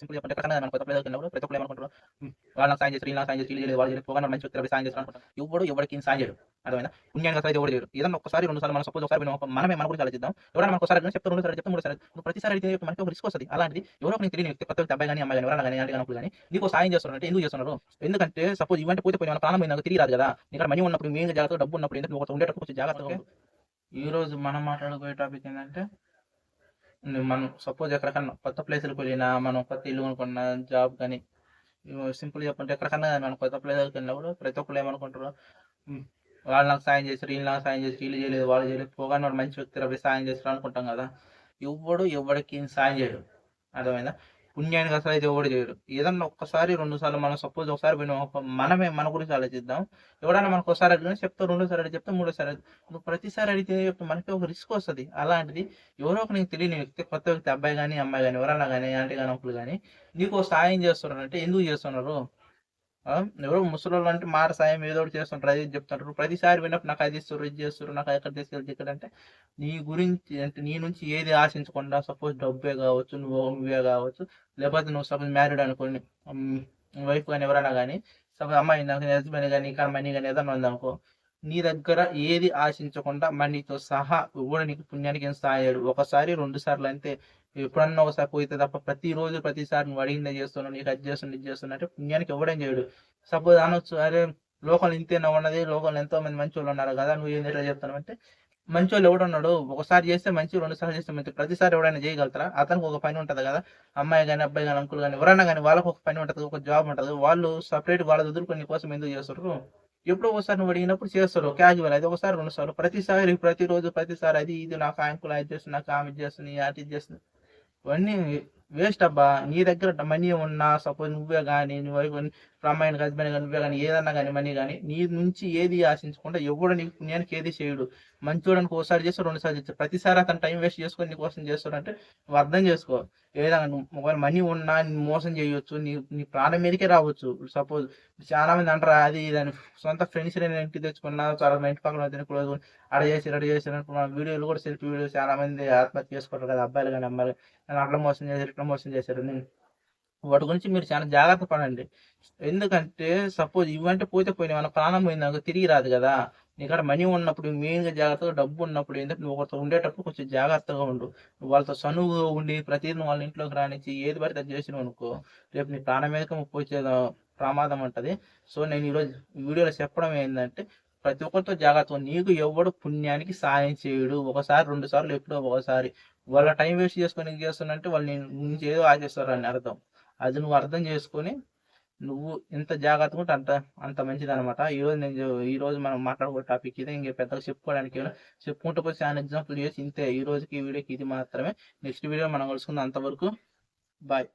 Simple చెప్పంటే ఎక్కడ మనం కొత్త ప్లేయర్ వెళ్ళినప్పుడు ప్రతి ఒక్కరు ఏమనుకుంటారు? "ఉమ్, వాళ్ళకి సాయం చేస్తారు ఇలా సాయం చేసి వీళ్ళు వాళ్ళు చేయలేదు పోగా మంచి వ్యక్తి సాయం చేస్తారు అనుకుంటారు. ఎవడు ఎవరికి సాయం చేయడు. అర్థమైనా పుణ్యంగా అయితే ఎవరు చేయడు. ఏదన్నా ఒకసారి రెండు సార్లు మనం సపోజ్ ఒకసారి మనమే మన గురించి ఆలోచిద్దాం. ఎవరైనా మనకు ఒకసారి చెప్తే రెండు సార్లు చెప్తే మూడు సార్లు ప్రతిసారి అయితే మనకి ఒక రిస్క్ వస్తుంది. అలాంటిది ఎవరో నీకు తెలియని వ్యక్తి కొత్త అబ్బాయి కానీ అమ్మాయి కానీ ఎవరైనా కానీ అంటే కనుక కానీ నీకు సాయం చేస్తున్నారు అంటే ఎందుకు చేస్తున్నారు? ఎందుకంటే సపోజ్ ఇవంటే పోతే పోయిన ప్రాణం పోయినా తిరిగి రాదు కదా. ఇక్కడ మనీ ఉన్నప్పుడు మెయిన్ జాగ్రత్త డబ్బు ఉన్నప్పుడు ఎందుకు ఉండేటప్పుడు కొంచెం జాగ్రత్తగా ఈ రోజు మనం మాట్లాడుకునే టాపిక్ ఏంటంటే మనం సపోజ్ ఎక్కడికన్నా కొత్త ప్లేసులకు వెళ్ళినా మనం కొత్త ఇల్లు కొనుక్కున్న జాబ్ కానీ సింపుల్ చెప్పంటే ఎక్కడికన్నా మనం కొత్త ప్లేసులకు వెళ్ళినప్పుడు ప్రతి ఒక్కరు ఏమనుకుంటారు? వాళ్ళు నాకు సాయం చేస్తారు వీళ్ళు నాకు సాయం చేస్తారు వీళ్ళు చేయలేదు వాళ్ళు చేయలేదు పోగానే వాడు మంచి వ్యక్తి రవి సాయం చేస్తారు అనుకుంటాం కదా. ఎవడు ఎవడికి సాయం చేయడు. అర్థమైందా? పుణ్యానికి అసలు అయితే ఎవడు చేయడు. ఏదన్నా ఒక్కసారి రెండు సార్లు మనం సపోజ్ ఒకసారి పోయినా మనమే మన గురించి ఆలోచిద్దాం. ఎవడన్నా మనకు ఒకసారి అడిగినా చెప్తా రెండోసారి అడిగి చెప్తా మూడోసారి అడిగి నువ్వు ప్రతిసారి అడిగితే మనకి ఒక రిస్క్ వస్తుంది. అలాంటిది ఎవరో ఒక నీకు తెలియని వ్యక్తి కొత్త వ్యక్తి అబ్బాయి కానీ అమ్మాయి కానీ ఎవరన్నా కానీ ఆంటీ కానీ ఒకరు కానీ నీకు సహాయం సాయం చేస్తున్నారు అంటే ఎందుకు చేస్తున్నారు? ఎవరో ముసలోళ్ళు అంటే మాట సాయం ఏదో ఒకటి చేస్తుంటారు అది చెప్తుంటారు. ప్రతిసారి విన్నప్పుడు నాకు అది ఇస్తారు ఇది చేస్తారు నాకు ఎక్కడ తీసుకెళ్తే ఇక్కడ అంటే నీ గురించి అంటే నీ నుంచి ఏది ఆశించకుండా సపోజ్ డబ్బే కావచ్చు నువ్వు నువ్వే కావచ్చు లేకపోతే నువ్వు సపోజ్ మ్యారీడ్ అనుకోండి వైఫ్ కానీ ఎవరైనా కానీ సపోజ్ అమ్మాయి నాకు హస్బెండ్ కానీ ఇంకా మనీ కానీ ఏదైనా ఉందనుకో నీ దగ్గర ఏది ఆశించకుండా మనీతో సహా కూడా నీకు పుణ్యానికి ఏం సాయాడు? ఒకసారి రెండు సార్లు అంతే. ఎప్పుడన్నా ఒకసారి పోయితే తప్ప ప్రతిరోజు ప్రతిసారి నువ్వు అడిగిందే చేస్తున్నావు నీకు అది చేస్తున్నా ఇది చేస్తున్నా అంటే పుణ్యానికి ఎవడేం చేయడు. సపోజ్ అనొచ్చు అరే లోకల్ ఇంతేనా ఉన్నది లోకల్ ఎంతో మంది మంచి వాళ్ళు ఉన్నారు కదా నువ్వు ఏం ఎట్లా చెప్తున్నావు అంటే మంచి వాళ్ళు ఎవడున్నాడు ఒకసారి చేస్తే మంచి రెండు సార్లు చేస్తే మంచి ప్రతిసారి ఎవడైనా చేయగలుగుతారా? అతనికి ఒక పని ఉంటుంది కదా అమ్మాయి కానీ అబ్బాయి కానీ అంకుల్ కానీ ఎవరైనా కానీ వాళ్ళకి ఒక పని ఉంటుంది ఒక జాబ్ ఉంటుంది వాళ్ళు సపరేట్ వాళ్ళ వదులుకొని కోసం ఎందుకు చేస్తారు? ఎప్పుడో ఒకసారి నువ్వు అడిగినప్పుడు చేస్తారు క్యాజువల్ అది ఒకసారి రెండు సార్లు ప్రతిసారి ప్రతిరోజు ప్రతిసారి అది ఇది నాకు అంకుల్ అది చేస్తుంది నాకు ఆమె చేస్తుంది అది ఇది చేస్తుంది. ఇవన్నీ వేస్ట్ అబ్బా నీ దగ్గర మనీ ఉన్నా సపోజ్ నువ్వే కానీ నువ్వు అమ్మాయిని హస్బెండ్ కానీ నువ్వే కానీ ఏదన్నా కానీ మనీ కానీ నీ నుంచి ఏది ఆశించకుండా ఎవడు నీకు పుణ్యానికి ఏది చేయడు. మంచోడానికి ఒకసారి చేస్తాడు రెండుసార్లు చేస్తాడు. ప్రతిసారి అతను టైం వేస్ట్ చేసుకొని నీ కోసం చేస్తాడంటే నువ్వు అర్థం చేసుకో. ఏదైనా ఒకవేళ మనీ ఉన్నా మోసం చేయొచ్చు నీ నీ ప్రాణం మీదకే రావచ్చు. సపోజ్ చాలా మంది అంటారు అది దాని సొంత ఫ్రెండ్స్ నేను ఇంటికి తెచ్చుకున్నా చాలా మా ఇంటి పక్కన తినకూడదు అడ చేసి రెడీ చేసి అనుకున్నాను. వీడియోలు కూడా సెల్ఫీ వీడియోలు చాలా మంది ఆత్మహత్య చేసుకుంటారు కదా అబ్బాయిలు కానీ అమ్మాయిలు నన్ను అట్లా మోసం చేశారు ప్రమోషన్ చేశారు. వాటి గురించి మీరు చాలా జాగ్రత్త పడండి. ఎందుకంటే సపోజ్ ఇవంటే పోతే పోయినా మన ప్రాణం పోయిందాక తిరిగి రాదు కదా. ఇక్కడ మనీ ఉన్నప్పుడు మెయిన్గా జాగ్రత్తగా డబ్బు ఉన్నప్పుడు ఏంటంటే నువ్వు ఒకరితో ఉండేటప్పుడు కొంచెం జాగ్రత్తగా ఉండు. వాళ్ళతో సనువుగా ఉండి ప్రతిదీ వాళ్ళ ఇంట్లోకి రానిచ్చి ఏది పడితే చేసినావు అనుకో రేపు నీ ప్రాణం మీదకి పోతే ప్రమాదం ఉంటుంది సో నేను ఈరోజు వీడియోలో చెప్పడం ఏంటంటే ప్రతి ఒక్కరితో జాగ్రత్తగా నీకు ఎవడు పుణ్యానికి సాయం చేయడు. ఒకసారి రెండు సార్లు ఎప్పుడో ఒకసారి. వాళ్ళ టైం వేస్ట్ చేసుకొని చేస్తానంటే వాళ్ళు నీ నుంచి ఏదో ఆశిస్తారు అని అర్థం. అది నువ్వు అర్థం చేసుకొని నువ్వు ఎంత జాగ్రత్తగా ఉంటే అంత అంత మంచిది అనమాట ఈ రోజు నేను ఈరోజు ఈ రోజు మనం మాట్లాడుకునే టాపిక్ ఇదే. ఇంకా పెద్దగా చెప్పుకోవడానికి చెప్పుకుంటూ పోతే చాలా ఎగ్జాంపుల్ చేసి ఇంతే. ఈ రోజుకి ఈ వీడియోకి ఇది మాత్రమే. నెక్స్ట్ వీడియో మనం కలుసుకుందాం అంతవరకు. బాయ్